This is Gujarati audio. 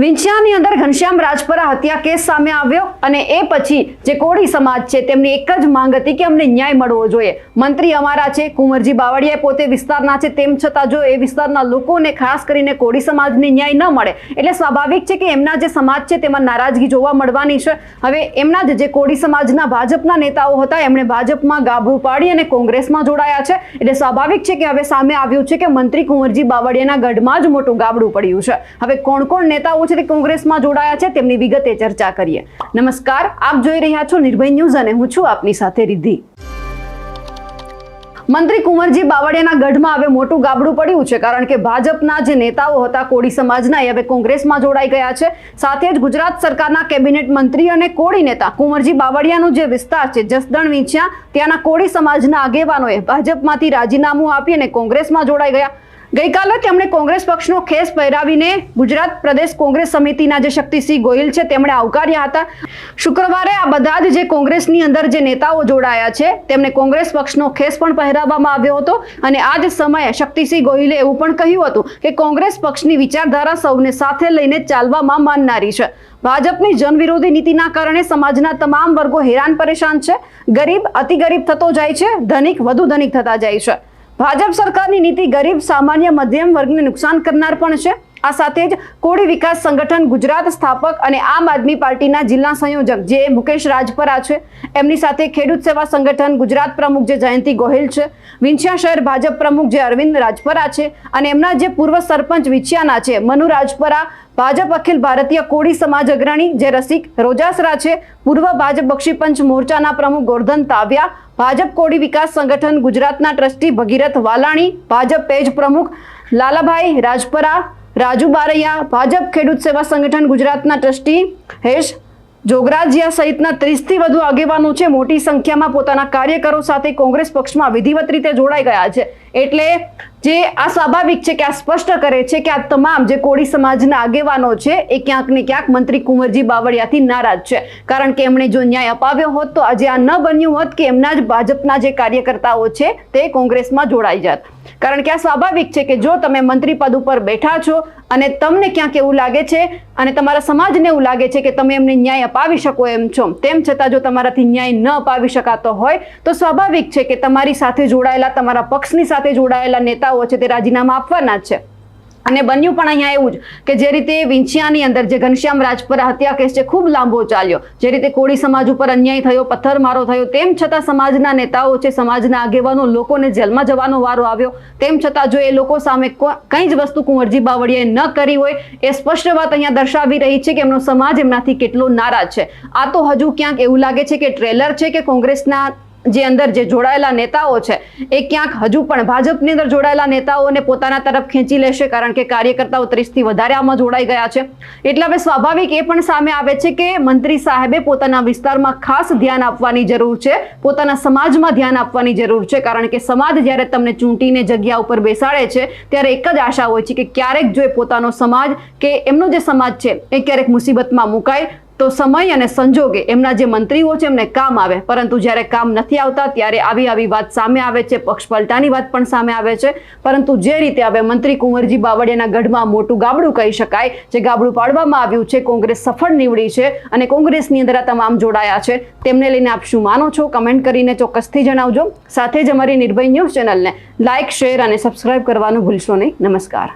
વિંછિયાની અંદર ઘનશ્યામ રાજપરા હત્યા કેસ સામે આવ્યો અને એ પછી જે કોળી સમાજ છે તેમની એક જ માંગ હતી કે અમને ન્યાય મળવો જોઈએ. મંત્રી અમારા છે, કુંવરજી બાવળિયા પોતે વિસ્તારના છે, તેમ છતાં જો એ વિસ્તારના લોકોને ખાસ કરીને કોળી સમાજને ન્યાય ન મળે, એટલે સ્વાભાવિક છે કે એમના જે સમાજ છે તેમાં નારાજગી જોવા મળવાની છે. હવે એમના જ જે કોળી સમાજના ભાજપના નેતાઓ હતા, એમણે ભાજપમાં ગાભરું પાડી અને કોંગ્રેસમાં જોડાયા છે. એટલે સ્વાભાવિક છે કે હવે સામે આવ્યું છે કે મંત્રી કુંવરજી બાવળિયાના ગઢમાં જ મોટું ગાબડું પડ્યું છે. હવે કોણ કોણ નેતાઓ છે કોંગ્રેસમાં જોડાયા છે, તેમની વિગતે ચર્ચા કરીએ. નમસ્કાર, આપ જોઈ રહ્યા છો નિર્ભય ન્યૂઝ અને હું છું આપની સાથે રિદ્ધિ. મંત્રી કુંવરજી બાવળિયાના ગઢમાં હવે મોટું ગાબડું પડ્યું છે, કારણ કે ભાજપના જે નેતાઓ હતા, કોળી સમાજના, એ હવે કોંગ્રેસમાં જોડાઈ ગયા છે. સાથે જ ગુજરાત સરકારના કેબિનેટ મંત્રી અને કોળી નેતા કુંવરજી બાવળિયાનો જે વિસ્તાર છે, જસદણ વિંછ્યા, ત્યાંના કોળી સમાજના આગેવાનોએ ભાજપમાંથી રાજીનામું આપી અને કોંગ્રેસમાં જોડાઈ ગયા. ગઈકાલે તેમણે કોંગ્રેસ પક્ષનો ખેસ પહેરાવીને ગુજરાત પ્રદેશ કોંગ્રેસ સમિતિના જે શક્તિસિંહ ગોહિલ છે, તેમણે આવકાર્યા હતા. શુક્રવારે આ બધા જ જે કોંગ્રેસની અંદર જે નેતાઓ જોડાયા છે, તેમને કોંગ્રેસ પક્ષનો ખેસ પણ પહેરાવવામાં આવ્યો હતો અને આ જ સમયે શક્તિસિંહ ગોહિલે એવું પણ કહ્યું હતું કે કોંગ્રેસ પક્ષની વિચારધારા સૌને સાથે લઈને ચાલવામાં માનનારી છે. ભાજપની જનવિરોધી નીતિના કારણે સમાજના તમામ વર્ગો હેરાન પરેશાન છે. ગરીબ અતિ ગરીબ થતો જાય છે, ધનિક, વધુ ધનિક થતા જાય છે. ભાજપ સરકારની નીતિ ગરીબ, સામાન્ય, મધ્યમ વર્ગને નુકસાન કરનાર પણ છે. આ સાથે જ કોળી વિકાસ સંગઠન, ગુજરાત સ્થાપક અને આમ આદમી પાર્ટીના જિલ્લા સંયોજક જે મુકેશ રાજપરા છે, એમની સાથે ખેડૂત સેવા સંગઠન ગુજરાત પ્રમુખ જે જયંતિ ગોહિલ છે, વિંછિયા શહેર ભાજપ પ્રમુખ જે અરવિંદ રાજપરા છે અને એમના જે પૂર્વ સરપંચ વિંછિયાના છે, મનુ રાજપરા ભાજપ અખિલ ભારતીય કોળી સમાજ અગ્રણી જે રસિક રોજાસરા છે, પૂર્વ ભાજપ બક્ષીપંચ મોરચાના પ્રમુખ ગોરધન તાવ્યા, ભાજપ કોળી વિકાસ સંગઠન ગુજરાતના ટ્રસ્ટી ભગીરથ વાલાણી, ભાજપ પેજ પ્રમુખ લાલાભાઈ રાજપરા, રાજુ બારૈયા, ભાજપ ખેડૂત સેવા સંગઠન ગુજરાતના ટ્રસ્ટી હેશ જોગરાજીયા સહિતના ત્રીસથી વધુ આગેવાનો છે. મોટી સંખ્યામાં પોતાના કાર્યકરો સાથે કોંગ્રેસ પક્ષમાં વિધિવત રીતે જોડાઈ ગયા છે. એટલે જે આ સ્વાભાવિક છે કે આ સ્પષ્ટ કરે છે કે આ તમામ જે કોળી સમાજના આગેવાનો છે, એ ક્યાંક ને ક્યાંક મંત્રી કુંવરજી બાવળિયાથી નારાજ છે. કારણ કે એમણે જો ન્યાય અપાવ્યો હોત, તો આજે આ ન બન્યું હોત કે એમના જ ભાજપના જે કાર્યકર્તાઓ છે, તે કોંગ્રેસમાં જોડાઈ જાત. કારણ કે આ સ્વાભાવિક છે કે જો તમે મંત્રી પદ ઉપર બેઠા છો અને તમને ક્યાંક એવું લાગે છે અને તમારા સમાજને એવું લાગે છે કે તમે એમને ન્યાય અપાવી શકો એમ છો, તેમ છતાં જો તમારાથી ન્યાય ન અપાવી શકાતો હોય, તો સ્વાભાવિક છે કે તમારી સાથે જોડાયેલા, તમારા પક્ષની સાથે જોડાયેલા નેતાઓ છે તે રાજીનામા આપવાના છે. અને બન્યું પણ અહીંયા એવું જ કે જે રીતે વિંછિયાની અંદર જે ઘનશ્યામ રાજપરા હત્યા કેસ છે ખૂબ લાંબો ચાલ્યો. જે રીતે કોળી સમાજ ઉપર અન્યાય થયો, પથ્થરમારો થયો, તેમ છતાં સમાજના નેતાઓ છે, સમાજના આગેવાનો, લોકોને જેલમાં જવાનો વારો આવ્યો. તેમ છતાં જો એ લોકો સામે કંઈ જ વસ્તુ કુંવરજી બાવળીએ ન કરી હોય, એ સ્પષ્ટ વાત અહીંયા દર્શાવી રહી છે કે એમનો સમાજ એમનાથી કેટલો નારાજ છે. આ તો હજુ ક્યાંક એવું લાગે છે કે ટ્રેલર છે કે કોંગ્રેસના જે અંદર જે જોડાયેલા નેતાઓ છે, એ ક્યાંક હજુ પણ ભાજપની અંદર જોડાયેલા નેતાઓને પોતાના તરફ ખેંચી લેશે કારણ કે કાર્યકર્તાઓ ત્રીસથી વધારે આમાં જોડાઈ ગયા છે. એટલે હવે સ્વાભાવિક એ પણ સામે આવે છે કે મંત્રી સાહેબે પોતાના વિસ્તારમાં ખાસ ધ્યાન આપવાની જરૂર છે, પોતાના સમાજમાં ધ્યાન આપવાની જરૂર છે, કારણ કે સમાજ જ્યારે તમને ચૂંટીને જગ્યા ઉપર બેસાડે છે, ત્યારે એક જ આશા હોય છે કે ક્યારેક જો પોતાનો સમાજ કે એમનો જે સમાજ છે, એ ક્યારેક મુસીબતમાં મુકાય તો સમય અને સંજોગે એમના જે મંત્રીઓ છે, એમને કામ આવે. પરંતુ જ્યારે કામ નથી આવતા, ત્યારે આવી આવી વાત સામે આવે છે પક્ષ પલટાની વાત પણ સામે આવે છે. પરંતુ જે રીતે હવે મંત્રી કુંવરજી બાવળિયાના ગઢમાં મોટું ગાબડું કહી શકાય, જે ગાબડું પાડવામાં આવ્યું છે, કોંગ્રેસ સફળ નીવડી છે અને કોંગ્રેસની અંદર આ તમામ જોડાયા છે. તેમને લઈને આપ શું માનો છો? કમેન્ટ કરીને ચોક્કસથી જણાવજો. સાથે જ અમારી નિર્ભય ન્યૂઝ ચેનલને લાઇક શેર અને સબસ્ક્રાઇબ કરવાનું ભૂલશો નહીં. નમસ્કાર.